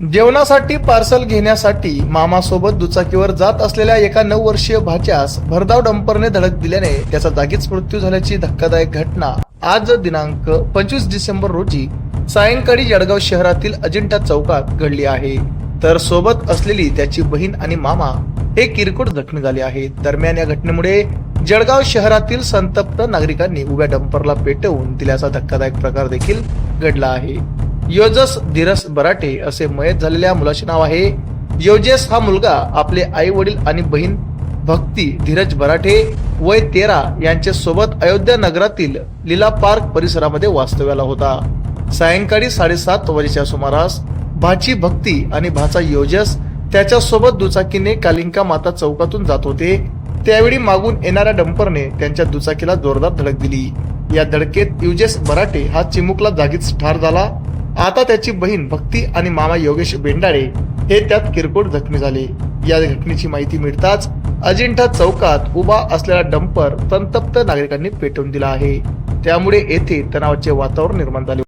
जेवणासाठी पार्सल घेण्यासाठी मामासोबत दुचाकीवर जात असलेल्या एका नऊ वर्षीय भाच्यास भरधाव डंपरने धडक दिल्याने त्याचा जागीच मृत्यू झाल्याची धक्कादायक घटना. आज दिनांक पंचवीस डिसेंबर रोजी सायंकाळी जळगाव शहरातील अजिंठा चौकात घडली आहे. तर सोबत असलेली त्याची बहीण आणि मामा हे किरकोळ जखमी झाले आहेत. दरम्यान या घटनेमुळे जळगाव शहरातील संतप्त नागरिकांनी उभ्या डंपरला पेटवून दिल्याचा धक्कादायक प्रकार देखील घडला आहे. योजस धीरस बराटे असे मयत झालेल्या मुलाचे नाव आहे योजेस हा मुलगा आपले आई वडील आणि बहीण भक्ती धीरज बराठे वय तेरा यांच्या सोबत अयोध्या नगरातील लीला पार्क परिसरामध्ये वास्तव्याला होता. सायंकाळी साडेसात वाजेच्या सुमारास भाची भक्ती आणि भाचा योजस त्याच्या सोबत दुचाकीने कालिंका माता चौकातून जात होते. त्यावेळी मागून येणाऱ्या डंपरने त्यांच्या दुचाकीला जोरदार धडक दिली. या धडकेत युजेस बराटे हा चिमुकला जागीच ठार झाला. आता त्याची बहीण भक्ती आणि मामा योगेश बेंडाळे हे त्यात किरकोळ जखमी झाले. या घटनेची माहिती मिळताच अजिंठा चौकात उभा असलेला डंपर संतप्त नागरिकांनी पेटवून दिला आहे. त्यामुळे येथे तणावाचे वातावरण निर्माण झाले